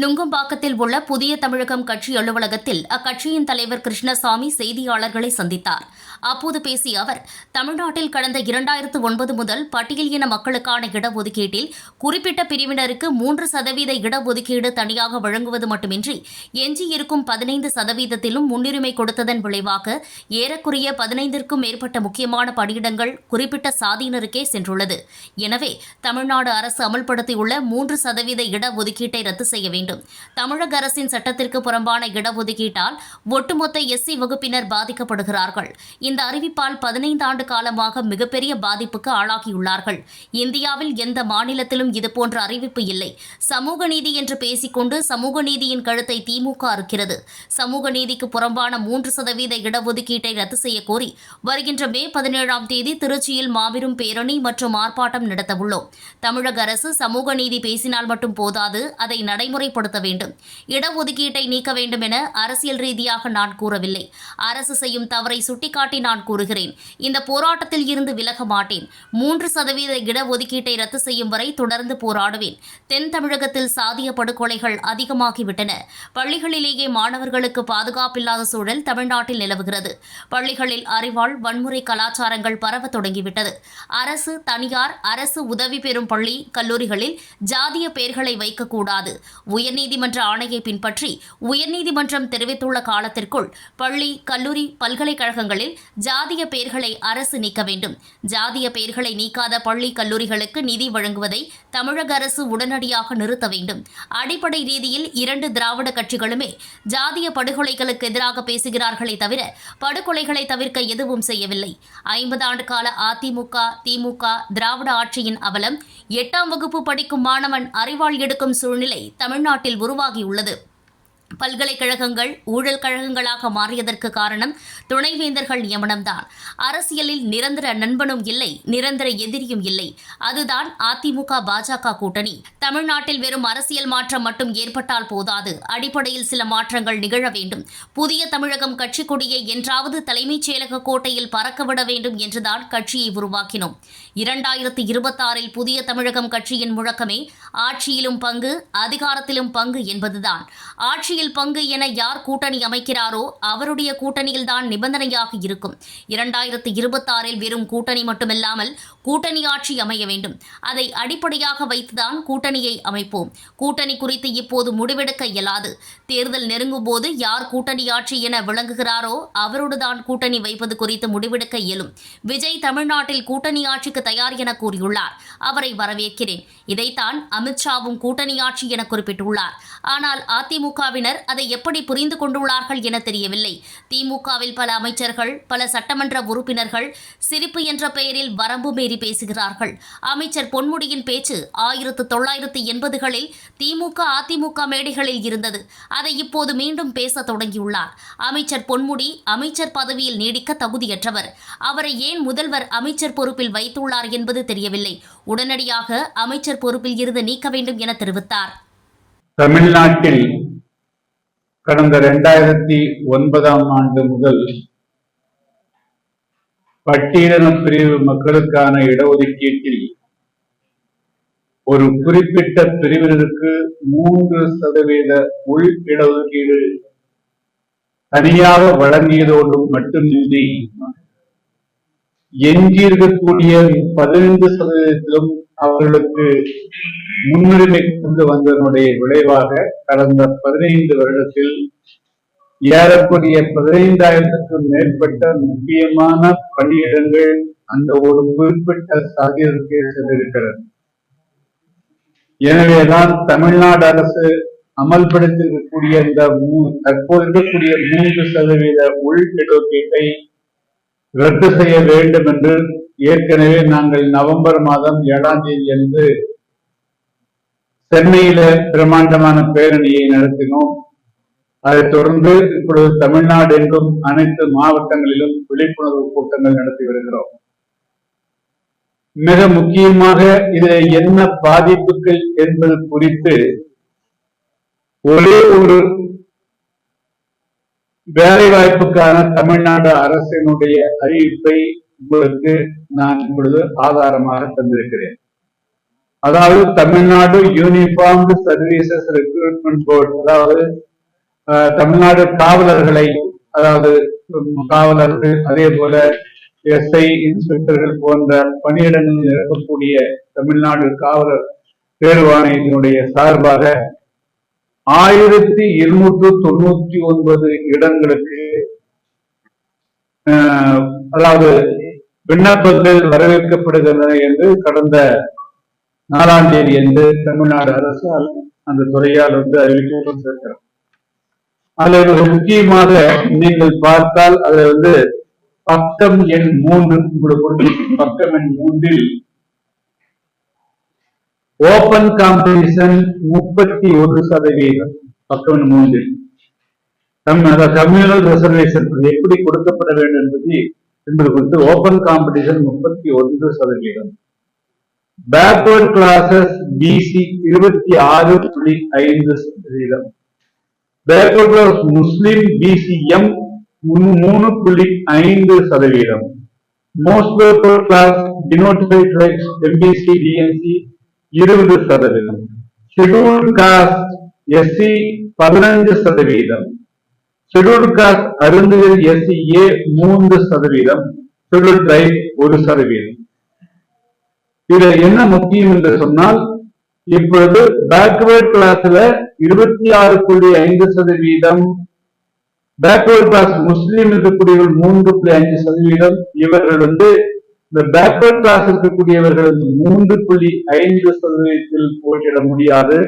நுங்கம்பாக்கத்தில் உள்ள புதிய தமிழகம் கட்சி அலுவலகத்தில் அக்கட்சியின் தலைவர் கிருஷ்ணசாமி செய்தியாளர்களை சந்தித்தார். அப்போது பேசிய அவர் தமிழ்நாட்டில் கடந்த இரண்டாயிரத்து ஒன்பது முதல் பட்டியல் இன மக்களுக்கான இடஒதுக்கீட்டில் குறிப்பிட்ட பிரிவினருக்கு மூன்று சதவீத இடஒதுக்கீடு தனியாக வழங்குவது மட்டுமின்றி எஞ்சியிருக்கும் பதினைந்து சதவீதத்திலும் முன்னுரிமை கொடுத்ததன் விளைவாக ஏறக்குறைய பதினைந்திற்கும் மேற்பட்ட முக்கியமான பணியிடங்கள் குறிப்பிட்ட சாதியினருக்கே சென்றுள்ளது. எனவே தமிழ்நாடு அரசு அமல்படுத்தியுள்ள மூன்று சதவீத இடஒதுக்கீட்டை ரத்து செய்ய வேண்டும். தமிழக அரசின் சட்டத்திற்கு புறம்பான இடஒதுக்கீட்டால் ஒட்டுமொத்த எஸ்சி வகுப்பினர் பாதிக்கப்படுகிறார்கள். இந்த அறிவிப்பால் பதினைந்து ஆண்டு காலமாக மிகப்பெரிய பாதிப்புக்கு ஆளாகியுள்ளார்கள். இந்தியாவில் எந்த மாநிலத்திலும் இதுபோன்ற அறிவிப்பு இல்லை. சமூக நீதி என்று பேசிக்கொண்டு சமூக நீதியின் கழுத்தை திமுக அறுக்கிறது. சமூக நீதிக்கு புறம்பான மூன்று சதவீத இடஒதுக்கீட்டை ரத்து செய்ய கோரி வருகின்ற மே பதினேழாம் தேதி திருச்சியில் மாபெரும் பேரணி மற்றும் ஆர்ப்பாட்டம் நடத்தவுள்ளோம். தமிழக அரசு சமூக நீதி பேசினால் மட்டும் போதாது அதை நடைமுறைப்படுத்த வேண்டும். இடஒதுக்கீட்டை நீக்க வேண்டும் என அரசியல் ரீதியாக நான் கூறவில்லை. அரசு செய்யும் தவறை சுட்டிக்காட்டி நான் கூறுகிறேன். இந்த போராட்டத்தில் இருந்து விலக மாட்டேன். மூன்று சதவீத இடஒதுக்கீட்டை ரத்து செய்யும் வரை தொடர்ந்து போராடுவேன். தென் தமிழகத்தில் சாதிய படுகொலைகள் அதிகமாகிவிட்டன. பள்ளிகளிலேயே மாணவர்களுக்கு பாதுகாப்பில்லாத சூழல் தமிழ்நாட்டில் நிலவுகிறது. பள்ளிகளில் அறிவால் வன்முறை கலாச்சாரங்கள் பரவ தொடங்கிவிட்டது. அரசு தனியார் அரசு உதவி பெறும் பள்ளி கல்லூரிகளில் ஜாதிய பெயர்களை வைக்கக்கூடாது. உயர்நீதிமன்ற ஆணையை பின்பற்றி உயர்நீதிமன்றம் தெரிவித்துள்ள காலத்திற்குள் பள்ளி கல்லூரி பல்கலைக்கழகங்களில் ஜாதிய பெயர்களை அரசு நீக்க வேண்டும். ஜாதிய பெயர்களை நீக்காத பள்ளி கல்லூரிகளுக்கு நிதி வழங்குவதை தமிழக அரசு உடனடியாக நிறுத்த வேண்டும். அடிப்படை ரீதியில் இரண்டு திராவிட கட்சிகளுமே ஜாதிய படுகொலைகளுக்கு எதிராக பேசுகிறார்களே தவிர படுகொலைகளை தவிர்க்க எதுவும் செய்யவில்லை. ஐம்பது ஆண்டு கால அதிமுக திமுக திராவிட ஆட்சியின் அவலம் எட்டாம் வகுப்பு படிக்கும் மாணவன் அறிவாள் எடுக்கும் சூழ்நிலை தமிழ்நாட்டில் உருவாகியுள்ளது. பல்கலைக்கழகங்கள் ஊழல் கழகங்களாக மாறியதற்கு காரணம் துணைவேந்தர்கள் நியமனம்தான். அரசியலில் நிரந்தர நண்பனும் இல்லை நிரந்தர எதிரியும் இல்லை. அதுதான் அதிமுக பாஜக கூட்டணி. தமிழ்நாட்டில் வெறும் அரசியல் மாற்றம் மட்டும் ஏற்பட்டால் போதாது. அடிப்படையில் சில மாற்றங்கள் நிகழ வேண்டும். புதிய தமிழகம் கட்சி கொடியை என்றாவது தலைமைச் செயலக கோட்டையில் பறக்கவிட வேண்டும் என்றுதான் கட்சியை உருவாக்கினோம். இரண்டாயிரத்தி இருபத்தாறில் புதிய தமிழகம் கட்சியின் முழக்கமே ஆட்சியிலும் பங்கு அதிகாரத்திலும் பங்கு என்பதுதான். ஆட்சியில் பங்கு என யார் கூட்டணி அமைக்கிறாரோ அவருடைய கூட்டணியில்தான் நிபந்தனையாக இருக்கும். இரண்டாயிரத்தி இருபத்தாறில் வெறும் கூட்டணி மட்டுமில்லாமல் கூட்டணி ஆட்சி அமைய வேண்டும். அதை அடிப்படையாக வைத்துதான் கூட்டணியை அமைப்போம். கூட்டணி குறித்து இப்போது முடிவெடுக்க இயலாது. தேர்தல் நெருங்கும் போது யார் கூட்டணி ஆட்சி என விளங்குகிறாரோ அவரோடுதான் கூட்டணி வைப்பது குறித்து முடிவெடுக்க இயலும். விஜய் தமிழ்நாட்டில் கூட்டணி ஆட்சிக்கு தயார் என கூறியுள்ளார். அவரை வரவேற்கிறேன். இதைத்தான் அமித்ஷாவும் கூட்டணி ஆட்சி என குறிப்பிட்டுள்ளார். ஆனால் அதிமுகவினர் அதை எப்படி புரிந்து கொண்டுள்ளார்கள் என தெரியவில்லை. திமுகவில் பல அமைச்சர்கள் பல சட்டமன்ற உறுப்பினர்கள் சிரிப்பு என்ற பெயரில் வரம்பு மீறி பேசுகிறார்கள். அமைச்சர் பொன்முடியின் பேச்சு ஆயிரத்து தொள்ளாயிரத்து எண்பதுகளில் திமுக அதிமுக மேடைகளில் இருந்தது. அதை இப்போது மீண்டும் பேச தொடங்கியுள்ளார். அமைச்சர் பொன்முடி அமைச்சர் பதவியில் நீடிக்க தகுதியற்றவர். அவரை ஏன் முதல்வர் அமைச்சர் பொறுப்பில் வைத்துள்ளார் என்பது தெரியவில்லை. உடனடியாக அமைச்சர் பொறுப்பில் இருந்து நீக்க வேண்டும் என தெரிவித்தார். தமிழ்நாட்டில் கடந்த இரண்டாயிரத்தி ஒன்பதாம் ஆண்டு முதல் பட்டியலின பிரிவு மக்களுக்கான இடஒதுக்கீட்டில் ஒரு குறிப்பிட்ட பிரிவினருக்கு மூன்று சதவீத உள் இடஒதுக்கீடு தனியாக வழங்கியதோடு மட்டுமின்றி எஞ்சியிருக்கக்கூடிய பதினைந்து சதவீதத்திலும் அவர்களுக்கு முன்னுரிமை கொண்டு வந்ததனுடைய விளைவாக கடந்த பதினைந்து வருடத்தில் ஏறக்கூடிய பதினைந்தாயிரத்துக்கும் மேற்பட்ட முக்கியமான பணியிடங்கள் அந்த ஒரு குறிப்பிட்ட சாதியிற்கு சென்றிருக்கிறது. எனவேதான் தமிழ்நாடு அரசு அமல்படுத்திருக்கக்கூடிய இந்த தற்போது இருக்கக்கூடிய மூன்று சதவீத உள் இடஒதுக்கீட்டை ரத்து செய்ய வேண்டும் என்று ஏற்கனவே நாங்கள் நவம்பர் மாதம் ஏழாம் தேதி அன்று சென்னையில பிரமாண்டமான பேரணியை நடத்தினோம். அதைத் தொடர்ந்து இப்பொழுது தமிழ்நாடு என்றும் அனைத்து மாவட்டங்களிலும் விழிப்புணர்வு கூட்டங்கள் நடத்தி வருகிறோம். மிக முக்கியமாக இது என்ன பாதிப்புகள் என்பது குறித்து ஒரே ஒரு வேலை வாய்ப்புக்கான தமிழ்நாடு அரசினுடைய அறிவிப்பை உங்களுக்கு நான் இப்பொழுது ஆதாரமாக தந்திருக்கிறேன். அதாவது Tamil Nadu uniform services recruitment board அதாவது தமிழ்நாடு காவலர்களை அதாவது காவலர்கள் அதே போல எஸ்ஐ இன்ஸ்பெக்டர்கள் போன்ற பணியிடங்களில் இருக்கக்கூடிய தமிழ்நாடு காவலர் தேர்வாணையத்தினுடைய சார்பாக ஆயிரத்தி இருநூற்று தொண்ணூத்தி ஒன்பது இடங்களுக்கு அஹ், அதாவது விண்ணப்பங்கள் வரவேற்கப்படுகின்றன என்று கடந்த நாலாம் தேதி என்று தமிழ்நாடு அரசால் அந்த துறையால் வந்து அறிவிக்கப்பட்டிருக்கிறது அதுல ஒரு முக்கியமாக நீங்கள் பார்த்தால் அதுல வந்து பக்கம் எண் மூன்று உங்களுக்கு பக்கம் எண் மூன்றில் ஓபன் காம்படிஷன் முப்பத்தி ஒரு சதவீதம். பக்கம் மூன்றில். கம்யூனல் ரிசர்வேஷன் எப்படி கொடுக்கப்பட வேண்டும் என்பதை என்பது குறித்து ஓபன் காம்படிஷன் முப்பத்தி ஒன்று சதவீதம். பேக்வர்ட் கிளாஸஸ் பிசி இருபத்தி ஆறு புள்ளி ஐந்து சதவீதம். பேக்வர்ட் கிளாஸ் முஸ்லிம் பிசிஎம் மூணு புள்ளி ஐந்து சதவீதம். Most backward class denotified tribes MBC DNC இருபது சதவீதம். ஷெடியூல் காஸ்ட் எஸ்சி பதினஞ்சு சதவீதம். ஷெட்யூல்ட் காஸ்ட் அருந்துகள் எஸ்இஏ மூன்று சதவீதம் ஷெட்யூல்ட் ஒரு சதவீதம். இதுல என்ன முக்கியம் என்று சொன்னால் இப்பொழுது பேக்வேர்ட் கிளாஸ்ல இருபத்தி ஆறு புள்ளி ஐந்து சதவீதம் பேக்வேர்ட் கிளாஸ் முஸ்லீம் இருக்கக்கூடியவர்கள் மூன்று புள்ளி அஞ்சு சதவீதம் இவர்கள் வந்து இந்த பேக்வேர்ட் கிளாஸ் இருக்கக்கூடியவர்கள் வந்து மூன்று புள்ளி ஐந்து சதவீதத்தில் போட்டியிட முடியாது.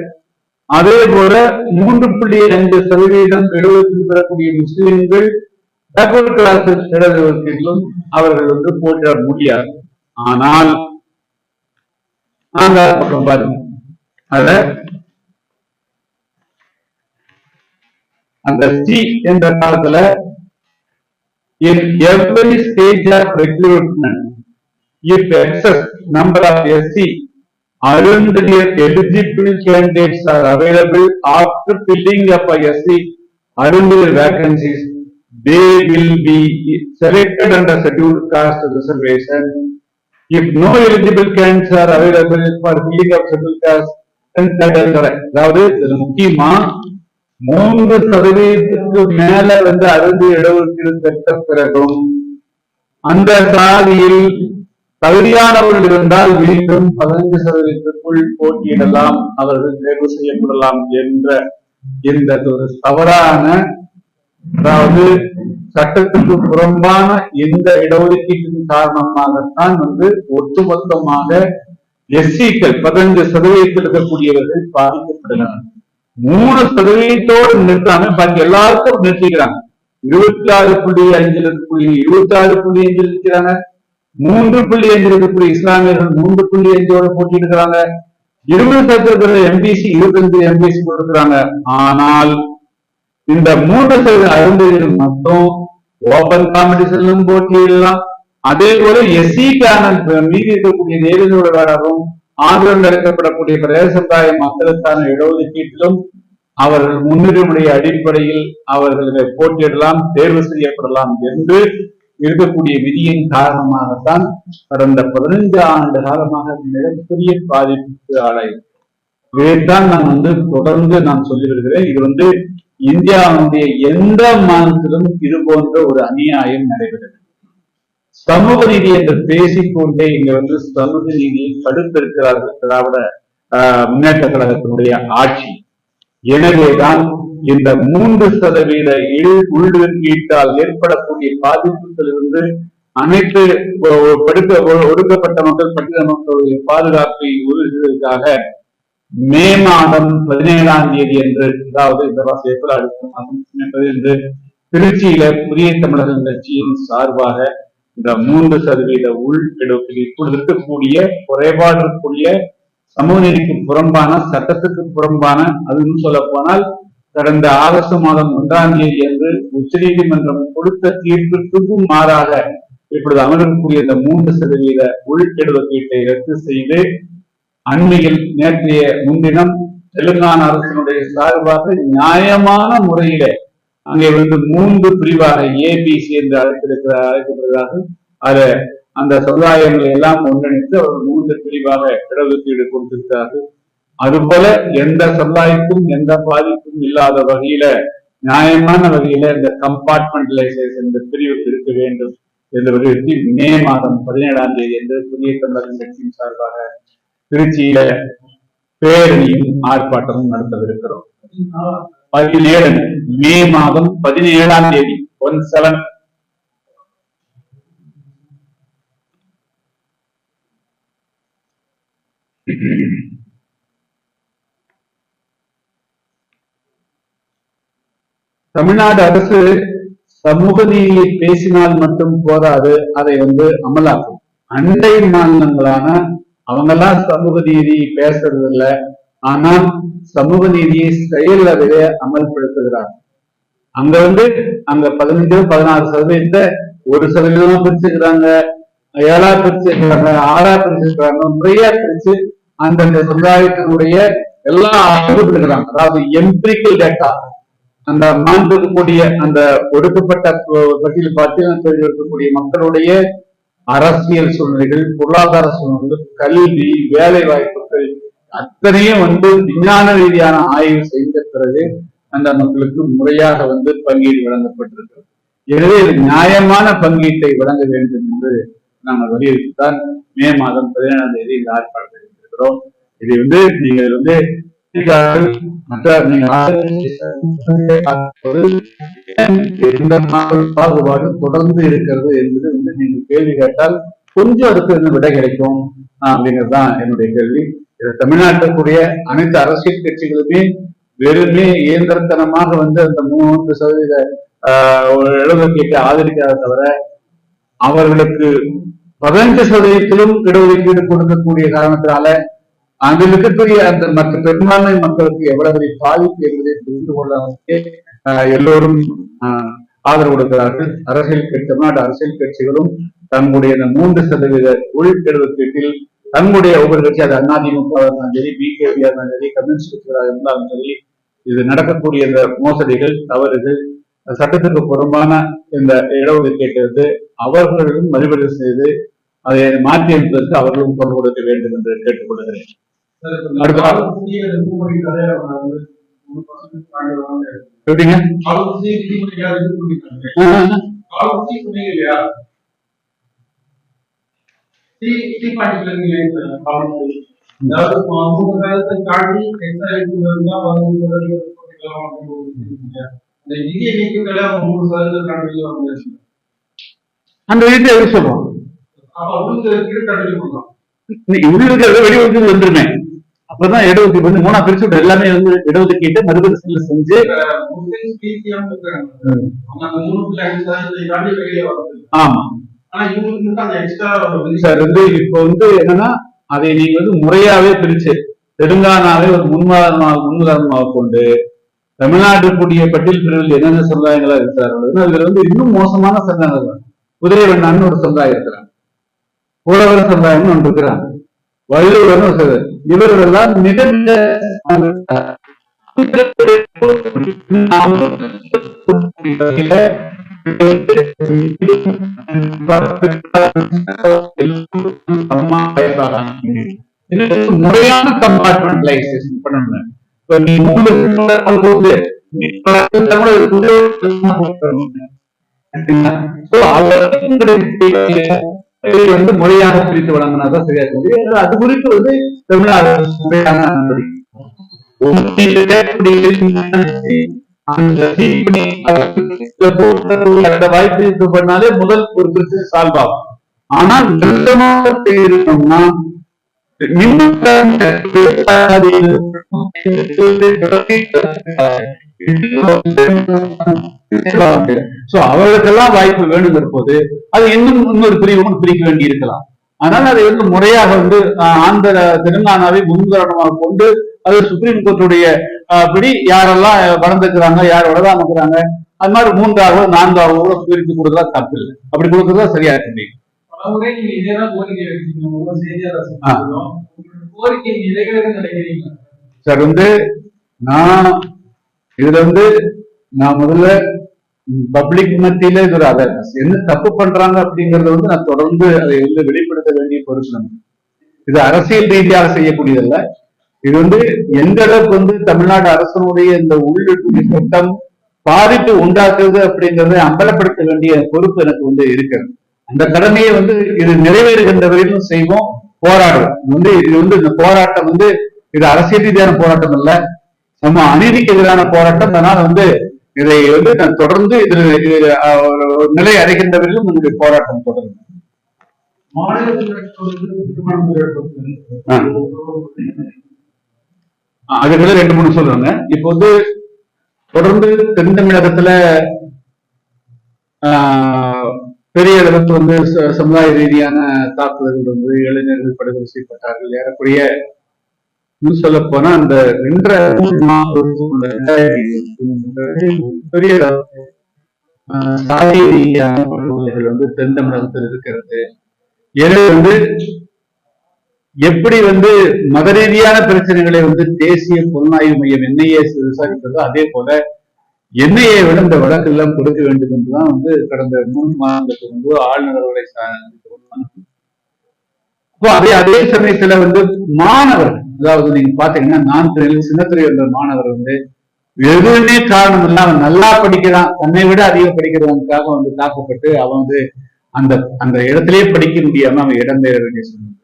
அதே போல மூன்று புள்ளி ஐந்து சதவீதம் இடஒதுக்கீடு பெறக்கூடிய முஸ்லிம்கள் பேக்வேர்ட் கிளாஸஸ் இடஒதுக்கீட்டிலும் அவர்கள் வந்து போட்டியிட முடியாது. ஆனால் நாங்க பக்கம் பாருங்க அத அந்த சி என்ற காலத்துல in every stage of recruitment if excess number of SC Arundhatiya eligible candidates are available after filling up a SC Arundhatiya vacancies they will be selected under scheduled caste reservation if no eligible candidates are available for filling up scheduled caste then that is correct அதாவது இதுல முக்கியமா மூன்று சதவீதத்துக்கு மேல வந்து அறுபது இடஒதுக்கீடு பெற்ற பிறகும் அந்த சாதியில் தகுதியானவர்கள் இருந்தால் மீண்டும் பதினைந்து சதவீதத்திற்குள் போட்டியிடலாம் அவர்கள் தேர்வு செய்யப்படலாம் என்ற இந்த ஒரு தவறான அதாவது சட்டத்துக்கு புறம்பான இந்த இடஒதுக்கீட்டின் காரணமாகத்தான் வந்து ஒட்டுமொத்தமாக எஸ்சிக்கள் பதினைந்து சதவீதத்தில் இருக்கக்கூடியவர்கள் பாதிக்கப்படுகிறார்கள் மூணு சதவீதத்தோடு நிறுத்தாம பாக்கி எல்லாருக்கும் நிறுத்திக்கிறாங்க. இருபத்தி ஆறு புள்ளி அஞ்சில் இருக்கக்கூடிய இருபத்தி ஆறு புள்ளி அஞ்சில் இருக்கிறாங்க மூன்று புள்ளி அஞ்சு இருக்கக்கூடிய இஸ்லாமியர்கள் மூன்று புள்ளி அஞ்சோட போட்டியிடுறாங்க இருபது சதவீத எம்பிசி இருபத்தஞ்சு எம்பிசி கொடுக்குறாங்க ஆனால் இந்த மூன்று சதவீத அருந்ததிகள் மட்டும் ஓபன் காம்படிஷன்லும் போட்டியிடலாம். அதே போல எஸ்சிக்கான மீதி இருக்கக்கூடிய நேரடியாளரும் ஆதரவு நடத்தப்படக்கூடிய பிரதேச சமுதாய மக்களுக்கான இடஒதுக்கீட்டிலும் அவர்கள் முன்னுரிமையுடைய அடிப்படையில் அவர்கள் போட்டியிடலாம் தேர்வு செய்யப்படலாம் என்று இருக்கக்கூடிய விதியின் காரணமாகத்தான் கடந்த பதினைந்து ஆண்டு காலமாக மிகப்பெரிய பாதிப்புக்கு ஆளாயிருக்கும் இதைத்தான் நான் வந்து தொடர்ந்து நான் சொல்லி வருகிறேன் இது வந்து இந்தியாவுடைய எந்த மாநிலத்திலும் இது போன்ற ஒரு அநியாயம் நடைபெறுது சமூக நீதி என்று பேசிக்கொண்டே இங்க வந்து சமூக நீதியை தடுத்திருக்கிறார்கள் திராவிட ஆஹ், முன்னேற்ற கழகத்தினுடைய ஆட்சி. எனவேதான் இந்த மூன்று சதவீத இழு- உள்ஒதுக்கீட்டால் ஏற்படக்கூடிய பாதிப்புகளிலிருந்து அனைத்து படுக்க ஒடுக்கப்பட்ட மக்கள் பட்டியல மக்களுடைய பாதுகாப்பை உறுதி செய்வதற்காக மே மாதம் பதினேழாம் தேதி என்று அதாவது இந்த மாதம் ஏப்ரல் அடுத்த மாதம் என்பது என்று திருச்சியில புதிய தமிழகம் கட்சியின் சார்பாக இந்த மூன்று சதவீத உள் இடத்தில் இப்பொழுது இருக்கக்கூடிய குறைபாடு இருக்கக்கூடிய சமூக நீதிக்கு புறம்பான சட்டத்துக்கு புறம்பான அதுன்னு சொல்ல போனால் கடந்த ஆகஸ்ட் மாதம் ஒன்றாம் தேதி அன்று உச்ச நீதிமன்றம் கொடுத்த தீர்ப்பிற்கும் மாறாக இப்பொழுது அமலக்கூடிய இந்த மூன்று சதவீத உள் ரத்து செய்து அண்மையில் நேற்றைய முன்தினம் தெலுங்கானா அரசினுடைய சார்பாக நியாயமான முறையில அங்கே வந்து மூன்று பிரிவாக ஏபிசி என்று அழைத்திருக்கிற அழைக்கப்படுகிறார்கள். அதுல அந்த சமுதாயங்களை எல்லாம் ஒன்றிணைத்து அவர்கள் மூன்று பிரிவாக இடஒதுக்கீடு கொடுத்திருக்கிறார்கள். அதுபோல எந்த சமுதாயத்துக்கும் எந்த பாதிப்பும் இல்லாத வகையில நியாயமான வகையில இந்த கம்பார்ட்மெண்டலைசேஷன் இந்த பிரிவு இருக்க வேண்டும் என்று வலியுறுத்தி மே மாதம் பதினேழாம் தேதி என்று புதிய தமிழகம் கட்சியின் சார்பாக திருச்சியில பேரணியும் ஆர்ப்பாட்டமும் நடத்தவிருக்கிறோம். பதினேழு மே மாதம் பதினேழாம் தேதி ஒன் செவன். தமிழ்நாடு அரசு சமூக நீதியை பேசினால் மட்டும் போதாது அதை வந்து அமலாக்கும். அண்டை மாநிலங்களான அவங்கெல்லாம் சமூக நீதி பேசுறது இல்ல ஆனால் சமூக நீதியை செயலவே அமல்படுத்துகிறார் அங்க வந்து அங்க பதினஞ்சு பதினாறு சதவீதத்தை ஒரு சதவீதமா பிரிச்சுக்கிறாங்க. ஏழா பிரிச்சுக்கிறாங்க ஆறா பிரிச்சுக்கிறாங்க முறையா பிரிச்சு அந்தந்த சமுதாயத்தினுடைய எல்லாம் அளவுபடுகிறாங்க அதாவது எம்பிரிக்கல் டேட்டா அந்த மாண்புக்கூடிய அந்த ஒடுக்கப்பட்ட ப- பட்டியல் பட்டியல் இருக்கக்கூடிய மக்களுடைய அரசியல் சூழ்நிலைகள் பொருளாதார சூழ்நிலைகள் கல்வி வேலை வாய்ப்புகள் அத்தனையும் வந்து விஞ்ஞான ரீதியான ஆய்வு செய்த பிறகு அந்த மக்களுக்கு முறையாக வந்து பங்கீடு வழங்கப்பட்டிருக்கிறது. எனவே இது நியாயமான பங்கீட்டை வழங்க வேண்டும் என்று நாங்கள் வலியுறுத்தித்தான் மே மாதம் பதினேழாம் தேதி இந்த ஆர்ப்பாட்டத்தை இருக்கிறோம் இது வந்து நீங்கள் வந்து பாகுபாடு தொடர்ந்து இருக்கிறது என்பது வந்து நீங்கள் கேள்வி கேட்டால் கொஞ்சம் அடுத்து என்ன விடை கிடைக்கும் அப்படிங்கிறது தான் என்னுடைய கேள்வி இது தமிழ்நாட்டிற்குரிய அனைத்து அரசியல் கட்சிகளுமே வெறுமே இயந்திரத்தனமாக வந்து அந்த மூன்று சதவீத இடஒதுக்கீட்டை ஆதரிக்காத தவிர அவர்களுக்கு பதினஞ்சு சதவீதத்திலும் இடஒதுக்கீடு கொடுக்கக்கூடிய காரணத்தினால அங்கு இருக்கக்கூடிய அந்த மற்ற பெரும்பான்மை மக்களுக்கு எவ்வளவு பாதிப்பு என்பதை புரிந்து கொள்ளாமலே எல்லோரும் ஆதரவு கொடுக்கிறார்கள். அரசியல் கட்சி தமிழ்நாடு அரசியல் கட்சிகளும் தங்களுடைய மூன்று சதவீத உள் கீட்டில் தங்களுடைய ஒவ்வொரு கட்சி அது அதிமுக இருந்தாலும் சரி பிகேபி இருந்தாலும் சரி கம்யூனிஸ்ட் கட்சிகளாக இருந்தாலும் சரி இது நடக்கக்கூடிய இந்த மோசடிகள் தவறுகள் சட்டத்திற்கு புறம்பான இந்த இடஒதுக்கீட்டை வந்து அவர்களும் மறுபடிவு செய்து அதை மாற்றி அமைப்பதற்கு அவர்களும் பொருள் கொடுக்க வேண்டும் என்று கேட்டுக்கொள்கிறேன். எப்படிங்க அந்த வீட்டை எப்படி சொல்றோம்? இருக்கிறத வெளியுறவு வந்துருமே. அப்பதான் இடஒதுக்கீடு வந்து மூணா பிரிச்சு எல்லாமே வந்து இடஒதுக்கீட்டு மறுபரிசீலனை செஞ்சு ஆமா. சார் வந்து இப்போ வந்து என்னன்னா அதை நீங்க வந்து முறையாவே பிரிச்சு தெலுங்கானாவை ஒரு முன்னுதாரணமாக முன்னுதாரணமாக கொண்டு தமிழ்நாட்டுக்குரிய பட்டியல் பிரிவில் என்னென்ன சமுதாயங்களா இருக்கிறார்கள் அதுல வந்து இன்னும் மோசமான சமுதாயங்கள் குதிரை வண்ணான்னு ஒரு சமுதாயம் இருக்கிறாங்க. உழவர் சமுதாயம்னு ஒன்று இருக்கிறாங்க. வள்ளுவர்னு ஒரு இவர்களெல்லாம் இவர்கள் மிக மிக முறையான கம்பார்ட்மெண்டலைசேஷன் பண்ணணும். இப்ப நீ மூணு கூட இதை வந்து முறையாக பிரித்து வழங்கினா தான் சரியா இருக்கும் அது குறித்து வந்து தமிழ்நாடு முறையான நடவடிக்கை. அந்த வாய்ப்பு இது பண்ணாலே முதல் ஒரு பிரச்சனை சால்வ் ஆகும். ஆனால் நிரந்தரமாக இருக்கணும்னா அவர்களுக்கெல்லாம் வாய்ப்பு வேணுங்கிற போது அது இன்னும் இன்னொரு பிரிவும் பிரிக்க வேண்டி இருக்கலாம் ஆனால் அதை வந்து முறையாக வந்து ஆஹ், ஆந்திர தெலுங்கானாவை முன்கரணமாக கொண்டு அது சுப்ரீம் கோர்ட்டுடைய படி யாரெல்லாம் வளர்ந்துக்கிறாங்க யார் வளராம இருக்கிறாங்க அது மாதிரி மூன்றாவோ நான்காவோ கூட பிரித்து கொடுத்தா தப்பு இல்லை. அப்படி கொடுக்கறதா சரியா இருக்கு பலமுறை நீங்க இதேதான் கோரிக்கை வச்சிருக்கீங்க உங்க செய்தியாளர் ஆ. சந்திக்கிறோம். உங்களோட கோரிக்கை நிறைவேற நினைக்கிறீங்க? சார் வந்து நான் இதுல வந்து நான் முதல்ல பப்ளிக் மத்தியில இது ஒரு அவேர்னஸ் என்ன தப்பு பண்றாங்க அப்படிங்கறத வந்து நான் தொடர்ந்து அதை வந்து வெளிப்படுத்த வேண்டிய பொறுப்பு இது அரசியல் ரீதியாக செய்யக்கூடியதல்ல. இது வந்து எந்த அளவுக்கு வந்து தமிழ்நாடு அரசனுடைய இந்த உள்ளிட்டு சட்டம் பாதிப்பு உண்டாக்குது அப்படிங்கறத அம்பலப்படுத்த வேண்டிய பொறுப்பு எனக்கு வந்து இருக்கிறது. அந்த கடமையை வந்து இது நிறைவேறுகின்ற வரையிலும் செய்வோம் போராடுவோம். வந்து இது வந்து இந்த போராட்டம் வந்து இது அரசியல் ரீதியான போராட்டம் அல்ல. நம்ம அநீதிக்கு எதிரான போராட்டம். அதனால வந்து இதை வந்து நான் தொடர்ந்து இதில் இது நிலை அடைகின்ற வரையிலும் போராட்டம் தொடரும். மாநிலத்தில் அதுக்குள்ள ரெண்டு மூணு சொல்றாங்க இப்போ வந்து தொடர்ந்து தென் தமிழகத்துல ஆஹ், பெரிய அளவுக்கு வந்து சமுதாய ரீதியான தாக்குதல்கள் வந்து இளைஞர்கள் படுகொலை செய்யப்பட்டார்கள். ஏறக்குறைய சொல்ல போனா அந்த ரெண்டரை பெரிய ரீதியான படுகொலைகள் வந்து தென் தமிழகத்தில் இருக்கிறது. எனவே வந்து எப்படி வந்து மத ரீதியான பிரச்சனைகளை வந்து தேசிய புலனாய்வு மையம் என்ஐஏ விசாரிக்கிறதோ அதே போல எண்ணெயை விட இந்த வழக்கு எல்லாம் கொடுக்க வேண்டும் என்றுதான் வந்து கடந்த மூணு மாதங்களுக்கு முன்பு ஆளுநர்களை அப்போ அதே அதே சமயத்துல வந்து மாணவர் அதாவது நீங்க பாத்தீங்கன்னா நான் திரையில் சின்னத்துறை என்ற மாணவர் வந்து எதுவுமே காரணம் இல்லாம அவன் நல்லா படிக்கிறான் தன்னை விட அதிகம் படிக்கிறவனுக்காக வந்து தாக்கப்பட்டு அவன் வந்து அந்த அந்த இடத்திலேயே படிக்க முடியாம அவன் இடம்பெயர வேண்டிய சூழ்நிலை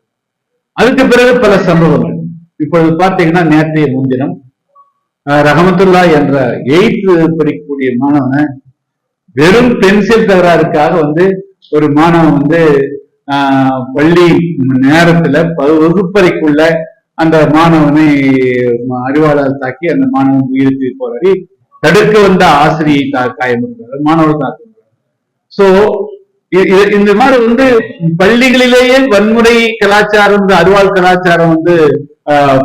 அதுக்கு பிறகு பல சம்பவங்கள். இப்பொழுது பார்த்தீங்கன்னா நேற்றைய முன்தினம் ரஹமத்துல்லா என்ற எயித்து படிக்கக்கூடிய மாணவனை வெறும் பென்சில் தகராறுக்காக வந்து ஒரு மாணவன் வந்து ஆஹ், பள்ளி நேரத்துல வகுப்பறைக்குள்ள அந்த மாணவனை அறிவாளர் தாக்கி அந்த மாணவன் உயிருக்கு போராடி தடுக்க வந்த ஆசிரியை தா- காயப்படுறாரு மாணவர் தாக்குகிறார் சோ இந்த மாதிரி வந்து பள்ளிகளிலேயே வன்முறை கலாச்சாரம் இந்த அறிவாள் கலாச்சாரம் வந்து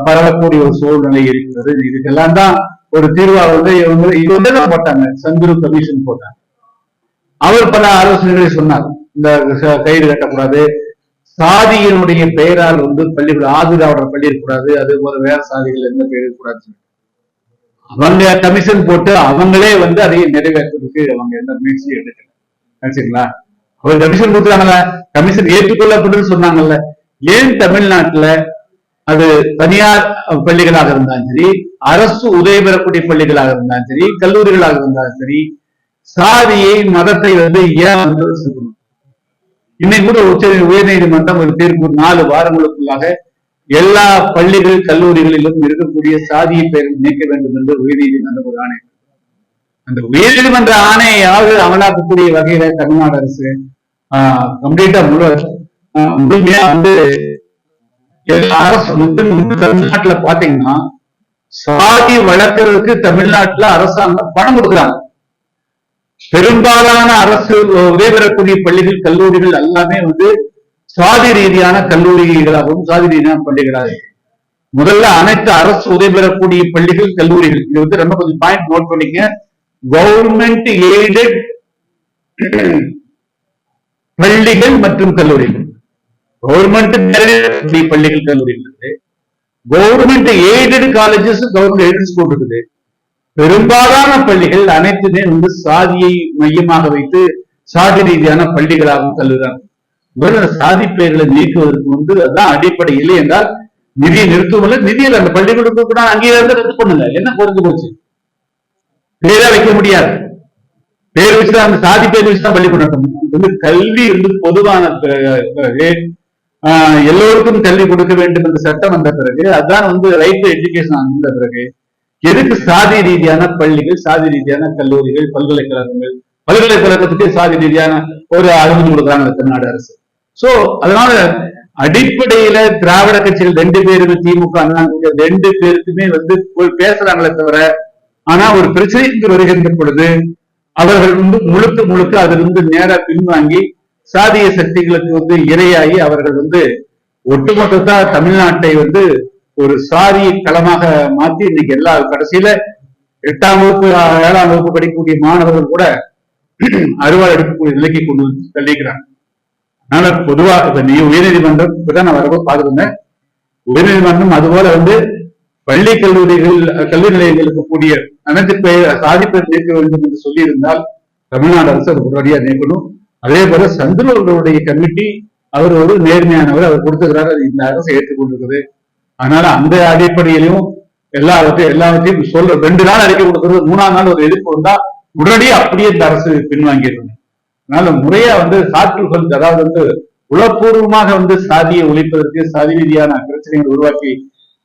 பரவக்கூடிய ஒரு சூழ்நிலை இருக்கிறது. இதுக்கெல்லாம் தான் ஒரு தீர்வா வந்து இவங்க இது வந்து தான் போட்டாங்க? சந்துரு கமிஷன் போட்டாங்க. அவர் பல ஆலோசனைகளை சொன்னார். இந்த கயிறு கட்டக்கூடாது. சாதியினுடைய பெயரால் வந்து பள்ளிக்கூடம் ஆதிராவிடர் பள்ளி இருக்கக்கூடாது. அதே போல வேற சாதிகள் எந்த பெயர் இருக்கக்கூடாது அவங்க கமிஷன் போட்டு அவங்களே வந்து அதை நிறைவேற்றுறதுக்கு அவங்க எந்த முயற்சியும் எடுக்கல. நினைச்சுங்களா அவர் கமிஷன் கொடுத்தாங்கல்ல கமிஷன் ஏற்றுக்கொள்ளப்பட்டு சொன்னாங்கல்ல. ஏன் தமிழ்நாட்டுல அது தனியார் பள்ளிகளாக இருந்தாலும் சரி அரசு உதவி பெறக்கூடிய பள்ளிகளாக இருந்தாலும் சரி கல்லூரிகளாக இருந்தாலும் சரி சாதியை மதத்தை வந்து ஏன் வந்து சொல்லணும் இன்னைக்கு கூட உச்ச உயர்நீதிமன்றம் ஒரு தீர்ப்பு நாலு வாரங்களுக்குள்ளாக எல்லா பள்ளிகள் கல்லூரிகளிலும் இருக்கக்கூடிய சாதியை பெயர் நீக்க வேண்டும் என்று உயர்நீதிமன்றம் ஒரு ஆணை அந்த உயர்நீதிமன்ற ஆணையாவது அமலாக்கக்கூடிய வகையில தமிழ்நாடு அரசு கம்ப்ளீட்டா முழு ஆஹ் முழுமையா வந்து அரசு வந்து தமிழ்நாட்டுல பாத்தீங்கன்னா சாதி வளர்க்கறதுக்கு தமிழ்நாட்டுல அரசாங்கம் பணம் கொடுக்குறாங்க. பெரும்பாலான அரசு உதவிபெறக்கூடிய பள்ளிகள் கல்லூரிகள் எல்லாமே வந்து சாதி ரீதியான கல்லூரிகளாகவும் சாதி ரீதியான பள்ளிகளாக முதல்ல அனைத்து அரசு உதவி பெறக்கூடிய பள்ளிகள் கல்லூரிகள். இது வந்து ரொம்ப கொஞ்சம் பாயிண்ட் நோட் பண்ணிக்க கவர்மெண்ட் எய்டட் பள்ளிகள் மற்றும் கல்லூரிகள். கவர்மெண்ட் பள்ளிகள் கல்லூரிகள் இருக்கு government aided colleges government aided school இருக்குது பெரும்பாலான பள்ளிகள் அனைத்துமே வந்து சாதியை மையமாக வைத்து சாதி ரீதியான பள்ளிகளாகவும் கல்லூராங்க சாதி பெயர்களை நீக்குவதற்கு வந்து அதுதான் அடிப்படை. இல்லை என்றால் நிதியை நிறுத்தவில்லை நிதியில் அந்த பள்ளிக்கூடத்துக்கு கூட இருந்து ரத்து பண்ணுங்க என்ன குறைஞ்சு போச்சு? பேரா வைக்க முடியாது. பேர் வச்சுதான் அந்த சாதி பேர் வச்சுதான் பள்ளிக்கூடம் வந்து கல்வி வந்து பொதுவான எல்லோருக்கும் கல்வி கொடுக்க வேண்டும் என்ற சட்டம் வந்த பிறகு அதான் வந்து ரைட் எஜுகேஷன் வந்த பிறகு எதுக்கு சாதி ரீதியான பள்ளிகள் சாதி ரீதியான கல்லூரிகள் பல்கலைக்கழகங்கள் பல்கலைக்கழகத்துக்கு சாதி ரீதியான ஒரு அனுமதி கொடுக்குறாங்க தமிழ்நாடு அரசு. சோ அதனால அடிப்படையில திராவிட கட்சிகள் ரெண்டு பேருமே திமுக ரெண்டு பேருக்குமே வந்து போய் பேசுறாங்களே தவிர ஆனா ஒரு பிரச்சனை வருகின்ற பொழுது அவர்கள் வந்து முழுக்க முழுக்க அதிலிருந்து நேரா பின்வாங்கி சாதிய சக்திகளுக்கு வந்து இரையாகி அவர்கள் வந்து ஒட்டுமொத்தத்தா தமிழ்நாட்டை வந்து ஒரு சாதிய களமாக மாத்தி இன்னைக்கு எல்லா கடைசியில எட்டாம் வகுப்பு ஏழாம் வகுப்பு படிக்கக்கூடிய மாணவர்கள் கூட அறுவாள் எடுக்கக்கூடிய நிலைக்கு கொண்டு தள்ளிக்கிறாங்க அதனால பொதுவா இப்ப நீ உயர்நீதிமன்றம் இப்பதான் நான் வரப்போ பார்த்துருந்தேன். உயர்நீதிமன்றம் அதுபோல வந்து பள்ளி கல்லூரிகள் கல்வி நிலையங்களுக்கு கூடிய அனைத்து பேர் சாதிப்பை நீக்க வேண்டும் என்று சொல்லியிருந்தால் தமிழ்நாடு அரசு அது உடனடியா நீக்கணும் அதே போல சந்திரவர்களுடைய கமிட்டி அவர் ஒரு நேர்மையானவர் அவர் கொடுத்துக்கிறாரு அது இந்த அரசு ஏற்றுக்கொண்டிருக்குது. அதனால அந்த அடிப்படையிலும் எல்லாவற்றையும் எல்லாவற்றையும் சொல்ற ரெண்டு நாள் அறிக்கை கொடுக்கறது மூணாம் நாள் ஒரு எதிர்ப்பு வந்தா உடனடியே அப்படியே இந்த அரசு பின்வாங்கிடணும் அதனால முறையா வந்து சாற்றுகள் அதாவது வந்து உளப்பூர்வமாக வந்து சாதியை ஒழிப்பதற்கு சாதி ரீதியான பிரச்சனைகள் உருவாக்கி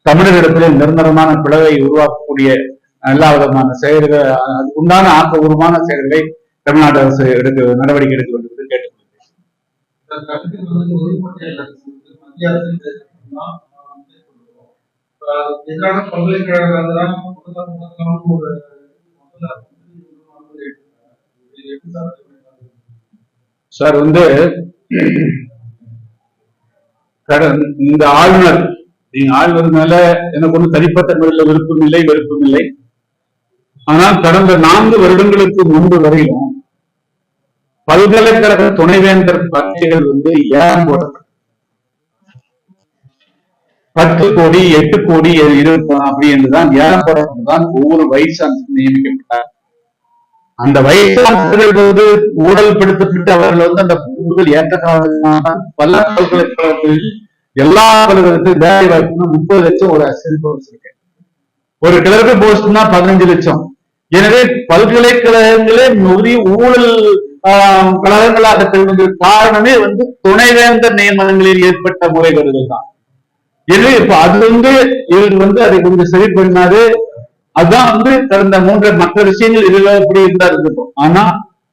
தமிழரிடத்திலே நிரந்தரமான பிளவை உருவாக்கக்கூடிய எல்லா விதமான செயல்கள் உண்டான ஆக்கப்பூர்வமான செயல்களை தமிழ்நாடு அரசு எடுக்க நடவடிக்கை எடுக்க வேண்டும் என்று சார் வந்து கடன் இந்த ஆளுநர் நீங்க ஆளுநர் மேல எனக்கு ஒன்றும் தனிப்பட்ட முறையில் விருப்பம் இல்லை வெறுப்பும் இல்லை. ஆனால் கடந்த நான்கு வருடங்களுக்கு முன்பு வரையிலும் பல்கலைக்கழக துணைவேந்தர் பதவிகள் வந்து ஏன் போடப்பட்டது பத்து கோடி எட்டு கோடி இருபது அப்படி என்றுதான் ஏன் போடப்பட்டுதான் ஒவ்வொரு வைஸ் நியமிக்கப்பட்டார். அந்த வயசானவர்கள் வந்து ஊழல்படுத்தப்பட்டு அவர்கள் வந்து அந்த பொறுப்புகள் ஏற்ற பல பல்கலைக்கழகத்தில் எல்லா பல்கலைக்கழகத்திலும் வேலை வாய்ப்புனா முப்பது லட்சம் ஒரு அசிஸ்டன்ட் ஒரு கிளர்க்கு போஸ்ட்னா பதினஞ்சு லட்சம். எனவே பல்கலைக்கழகங்களே மீறி ஊழல் கழகங்களாக தெரிவதற்கு காரணமே வந்து துணைவேந்தர் நியமனங்களில் ஏற்பட்ட முறைகேடுகள் தான் எனவே இப்ப அது வந்து இவர் வந்து அதை கொஞ்சம் சரி பண்ணாரு. அதான் வந்து கடந்த மூன்று மற்ற விஷயங்கள் இதுல எப்படி இருந்தா இருக்கட்டும் ஆனா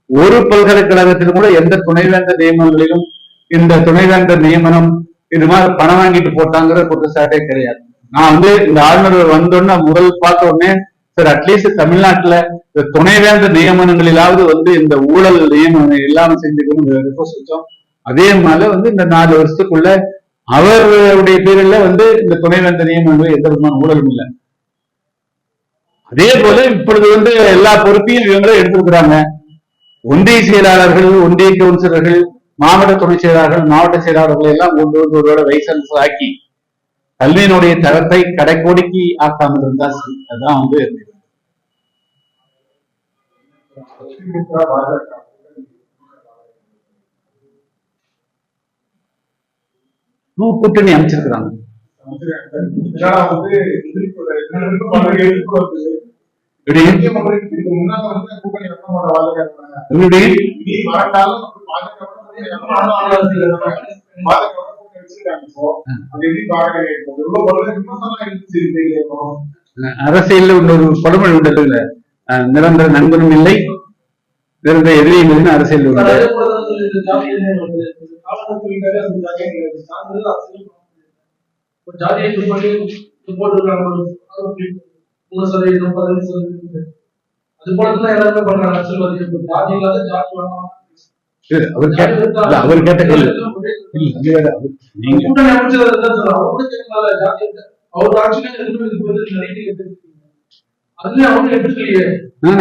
ஒரு பல்கலைக்கழகத்தில் கூட எந்த துணைவேந்தர் நியமனங்களிலும் இந்த துணைவேந்தர் நியமனம் இது மாதிரி பணம் வாங்கிட்டு போட்டாங்கிற குற்றச்சாட்டே கிடையாது. நான் வந்து இந்த ஆளுநர் வந்தோடனே முதல் பார்த்த உடனே சார் அட்லீஸ்ட் தமிழ்நாட்டுல இந்த துணைவேந்தர் நியமனங்களிலாவது வந்து இந்த ஊழல் நியமனம் இல்லாம செஞ்சுக்கணும் ரிக்வஸ்ட் வச்சோம். அதே மாதிரி வந்து இந்த நாலு வருஷத்துக்குள்ள அவருடைய பேரில் வந்து இந்த துணைவேந்தர் நியமனங்கள் எந்த விதமான ஊழலும் இல்லை. அதே போல இப்பொழுது வந்து எல்லா பொறுப்பையும் இவங்களே எடுத்திருக்கிறாங்க. ஒன்றிய செயலாளர்கள் ஒன்றிய கவுன்சிலர்கள் மாவட்ட துணை செயலாளர்கள் மாவட்ட செயலாளர்களை எல்லாம் ஒன்று வந்து ஒருவரோட லைசன்ஸ் ஆக்கி கல்வியினுடைய தரத்தை கடைக்கோடிக்கு ஆக்காமல் இருந்தா சரி. அதான் வந்து அதிமுக பாஜக கூட்டணி அமைச்சிருக்கிறாங்க. அரசியல்ல இன்னொரு பழமொழி உண்டு நிரந்தர நண்பனும் இல்லை எதிரியும் இல்லைன்னு அரசியல் மூணு சதவீதம் பதினஞ்சு சதவீதம் அது போல தான் எல்லாருமே பண்றாங்க அரசியல்வாதிகள் ஜாதி இல்லாத ஜாதி வேணாம் அவர் கேட்ட இல்ல, அவர் கேட்ட கேள்வி இல்ல, அவர்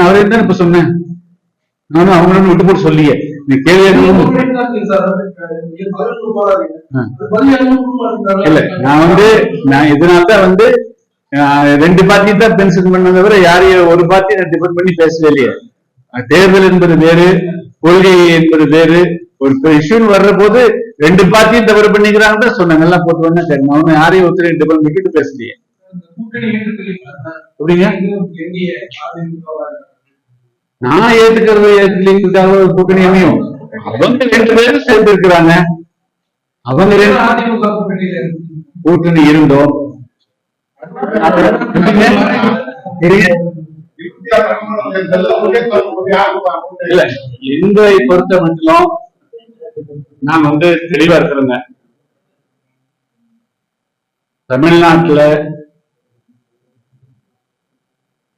அவரு தான் இப்ப சொன்னேன். நானும் அவங்களும் விட்டு போட்டு சொல்லியே. நீ கேள்வி. இல்ல நான் வந்து நான் இதனால்தான் வந்து ரெண்டு பார்ட்டி தான் பென்ஷன் பண்ணதை தவிர யாரையும் ஒரு பார்ட்டி நான் டிபெண்ட் பண்ணி பேசவே இல்லையே. தேர்தல் என்பது வேறு கொள்கை என்பது வேறு. ஒரு இஷ்யூன்னு வர்ற போது ரெண்டு பார்ட்டியும் தவறு பண்ணிக்கிறாங்க தான் சொன்னாங்க. எல்லாம் போட்டு வேணா சரி நான் யாரையும் ஒருத்தரையும் டிபெண்ட் பண்ணிட்டு பேசலையே. அப்படிங்க நான் ஏத்துக்கிறது ஏத்துக்கலைங்கிறதுக்காக ஒரு கூட்டணி அமையும். அவங்க ரெண்டு பேரும் சேர்ந்து இருக்கிறாங்க அவங்க கூட்டணி இருந்தோம் இல்ல எங்களை பொறுத்த மட்டும் நான் வந்து தெளிவா இருக்கிறேங்க. தமிழ்நாட்டுல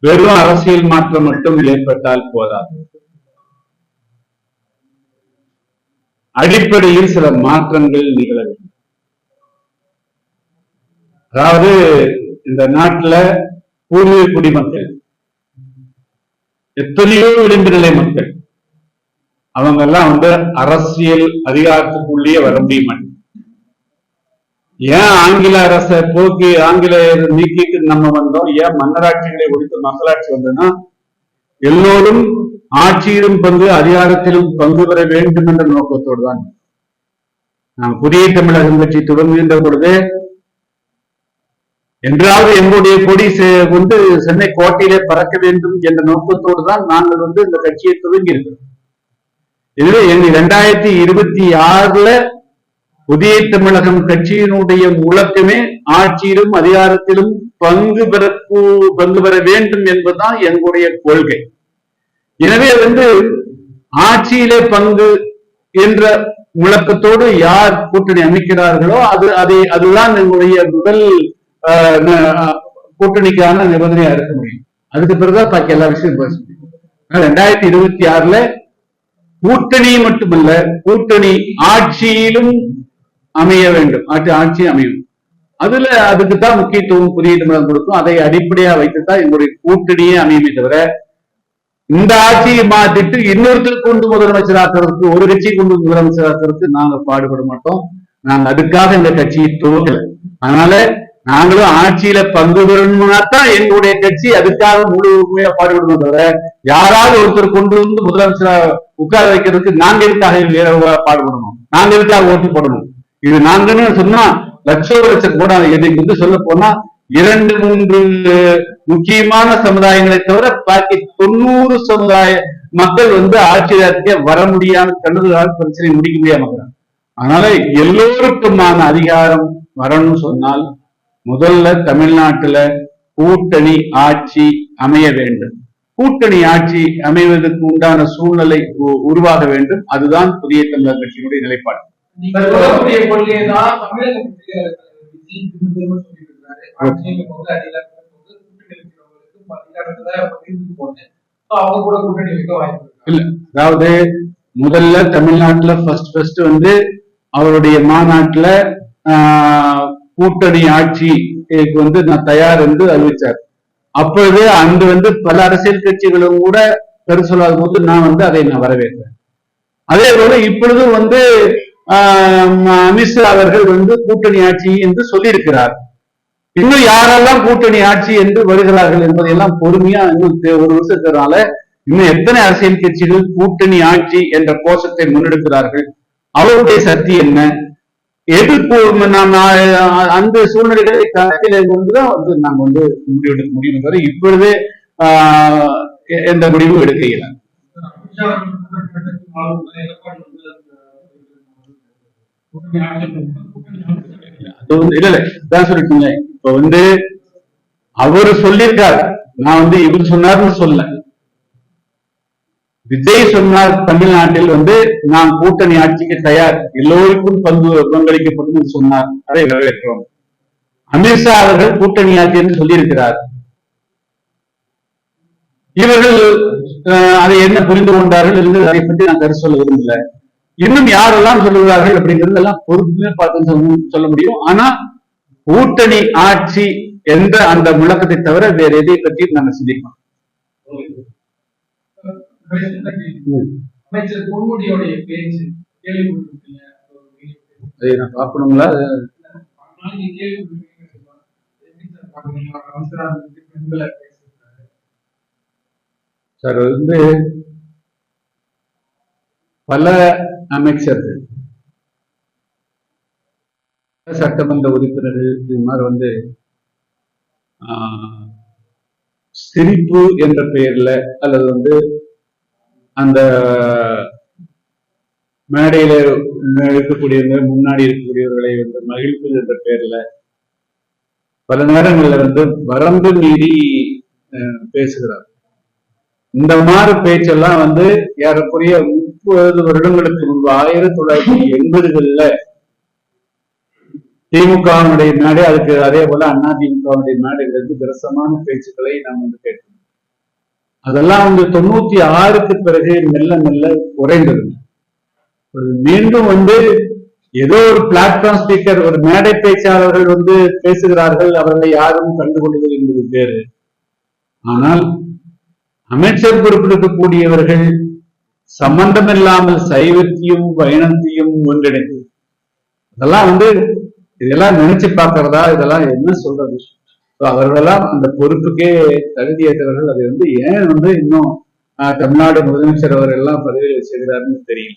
வெறும் அரசியல் மாற்றம் மட்டும் ஏற்பட்டால் போதாது. அடிப்படையில் சில மாற்றங்கள் நிகழ வேண்டும். அதாவது இந்த நாட்டுல பூர்வீக குடிமக்கள் எத்தனையோ விளிம்பு நிலை மக்கள் அவங்க எல்லாம் வந்து அரசியல் அதிகாரத்துக்குள்ளேயே வர முடிய ஏன் ஆங்கில அரசை போக்கி ஆங்கிலேயர் நீக்கிட்டு நம்ம வந்தோம்? ஏன் மன்னராட்சிகளை ஒழித்து மக்களாட்சி வந்ததுன்னா எல்லோரும் ஆட்சியிலும் பங்கு அதிகாரத்திலும் பங்கு பெற வேண்டும் என்ற நோக்கத்தோடு தான். நாம் புதிய தமிழகம் கட்சி தொடங்குகின்ற பொழுது என்றாவது எங்களுடைய கொடி செ- வந்து சென்னை கோட்டையிலே பறக்க வேண்டும் என்ற நோக்கத்தோடு தான் நாங்கள் வந்து இந்த கட்சியை துவங்கியிருக்கிறோம் இதுவே எங்க இரண்டாயிரத்தி இருபத்தி ஆறுல புதிய தமிழகம் கட்சியினுடைய முழக்கமே ஆட்சியிலும் அதிகாரத்திலும் பங்கு பெற பங்கு பெற வேண்டும் என்பதுதான் எங்களுடைய கொள்கை. எனவே வந்து ஆட்சியிலே பங்கு என்ற முழக்கத்தோடு யார் கூட்டணி அமைக்கிறார்களோ அது அதை அதுதான் எங்களுடைய முதல் கூட்டணிக்கான நிபந்தனையா இருக்க முடியும். அதுக்கு பிறகுதான் பாக்கி எல்லா விஷயம் பேச முடியும். ஆனா, ரெண்டாயிரத்தி இருபத்தி ஆறுல கூட்டணி மட்டுமல்ல கூட்டணி ஆட்சியிலும் அமைய வேண்டும். ஆட்சி ஆட்சி அமையும். அதுல அதுக்கு தான் முக்கியத்துவம் புதிய தமிழகம் கொடுக்கும். அதை அடிப்படையா வைத்துதான் எங்களுடைய கூட்டணியே அமையுமே தவிர இந்த ஆட்சியை மாத்திட்டு இன்னொருத்தர் கொண்டு முதலமைச்சர் ஆக்குறதுக்கு ஒரு கட்சி கொண்டு முதலமைச்சர் ஆக்குறதுக்கு நாங்க பாடுபட மாட்டோம். நாங்க அதுக்காக இந்த கட்சியை துவங்கல. அதனால நாங்களும் ஆட்சியில பங்கு பெறணும்னா தான் எங்களுடைய கட்சி அதுக்காக முழு உண்மையா பாடுபடணும் தவிர யாராவது ஒருத்தர் கொண்டு வந்து முதலமைச்சரா உட்கார வைக்கிறதுக்கு நாங்க எதுக்காக பாடுபடணும்? நாங்க எதுக்காக ஓட்டு போடணும்? இது நாங்கன்னு சொன்னா லட்சோ லட்சம் கூட எதுக்கு வந்து சொல்ல போனா இரண்டு மூன்று முக்கியமான சமுதாயங்களை தவிர பாக்கி தொண்ணூறு சமுதாய மக்கள் வந்து ஆட்சியாளர்க்கே வர முடியாம கண்டதுனால பிரச்சனை முடிக்க முடியாம அதனால எல்லோருக்குமான அதிகாரம் வரணும்னு சொன்னால் முதல்ல தமிழ்நாட்டுல கூட்டணி ஆட்சி அமைய வேண்டும். கூட்டணி ஆட்சி அமைவதற்கு உண்டான சூழ்நிலை உ- உருவாக வேண்டும். அதுதான் புதிய தமிழர் கட்சியினுடைய நிலைப்பாடு. சொல்லக்கூடிய கொள்கையை தான் தமிழக. இல்ல. அதாவது முதல்ல தமிழ்நாட்டுல ஃபர்ஸ்ட் ஃபர்ஸ்ட் வந்து அவருடைய மாநாட்டுல ஆஹ், கூட்டணி ஆட்சிக்கு வந்து நான் தயார் என்று அறிவிச்சார். அப்பொழுது அன்று வந்து பல அரசியல் கட்சிகளும் கூட கருத்து சொல்லாத போது நான் வந்து அதை நான் வரவேற்றேன் அதே போல இப்பொழுதும் வந்து அமித்ஷா அவர்கள் வந்து கூட்டணி ஆட்சி என்று சொல்லியிருக்கிறார். இன்னும் யாரெல்லாம் கூட்டணி ஆட்சி என்று வருகிறார்கள் என்பதையெல்லாம் பொறுமையா இன்னும் ஒரு வருஷத்தினால இன்னும் எத்தனை அரசியல் கட்சிகள் கூட்டணி ஆட்சி என்ற கோஷத்தை முன்னெடுக்கிறார்கள்? அவருடைய சக்தி என்ன? எதிர்ப்பு நாம் அந்த சூழ்நிலைகளை கருத்தில் கொண்டுதான் வந்து நாங்க வந்து முடிவெடுக்க முடியும் தவிர இப்பொழுதே ஆஹ் எந்த முடிவும் எடுக்க இயலாது அமித்ஷா அவர்கள் கூட்டணி ஆளுநர் எடப்பாடி வந்து கூட்டணி ஆட்சி கூட்டணி ஆட்சி அது வந்து இல்ல இல்ல தான் சொல்லிட்டீங்க இப்ப வந்து அவரு சொல்லியிருக்காரு. நான் வந்து இவர் சொன்னார்னு சொல்ல விஜய் சொன்னார் தமிழ்நாட்டில் வந்து நான் கூட்டணி ஆட்சிக்கு தயார். எல்லோருக்கும் பங்கு பங்களிக்கப்படும் சொன்னார். அதை வரவேற்கிறோம். அமித்ஷா அவர்கள் கூட்டணி ஆட்சி என்று சொல்லியிருக்கிறார். இவர்கள் அதை என்ன புரிந்து கொண்டார்கள் என்று அதை பற்றி நான் கருத்து சொல்ல விரும்பல. இன்னும் யாரெல்லாம் சொல்லுகிறார்கள் அப்படிங்கிறது எல்லாம் பொறுப்புமே பார்த்து சொல்ல- முடியும் ஆனா கூட்டணி ஆட்சி என்ற அந்த முழக்கத்தை தவிர வேற எதை பற்றியும் நாங்க சிந்திக்கலாம் அமைச்சர் பொன்முடியோடைய பேச்சு கேள்விப்பட்டிருக்கீங்க. அதை நான் பார்க்கணுங்களா சார் வந்து பல அமைச்சர்கள். சட்டமன்ற உறுப்பினர்கள் இது மாதிரி வந்து சிரிப்பு என்ற பெயர்ல அல்லது வந்து அந்த மேடையில இருக்கக்கூடியவங்க முன்னாடி இருக்கக்கூடியவர்களை வந்து மகிழ்ப்பு என்ற பெயர்ல பல நேரங்கள்ல வந்து வரம்பு மீறி அஹ், பேசுகிறார். இந்த மாதிரி பேச்செல்லாம் வந்து ஏறக்குறைய முப்பது வருடங்களுக்கு முன்பு ஆயிரத்தி தொள்ளாயிரத்தி எண்பதுகள்ல திமுகவினுடைய நாடு அதுக்கு அதே போல அண்ணா திமுகவுடைய மேடைகளுக்கு பிரசமான பேச்சுக்களை நாம் வந்து கேட்டோம். அதெல்லாம் வந்து தொண்ணூத்தி ஆறுக்கு பிறகு மெல்ல மெல்ல குறைந்தது. மீண்டும் வந்து ஏதோ ஒரு பிளாட்ஃபார்ம் ஸ்பீக்கர் ஒரு மேடை பேச்சாளர்கள் வந்து பேசுகிறார்கள் அவர்களை யாரும் கண்டுகொள்வது என்பது பேரு ஆனால் அமைச்சர் பொறுப்பெடுக்கக்கூடியவர்கள் சம்பந்தமில்லாமல் சைவத்தையும் வைணத்தையும் ஒன்றிணைத்து. இதெல்லாம் வந்து இதெல்லாம் நினைச்சு பார்க்கறதா? இதெல்லாம் என்ன சொல்றது? So அவர்களெல்லாம் அந்த பொறுப்புக்கே தகுதியேற்றவர்கள். அதை வந்து ஏன் வந்து இன்னும் ஆஹ், தமிழ்நாடு முதலமைச்சர் அவர் எல்லாம் பதவியில் செய்கிறாருன்னு தெரியல.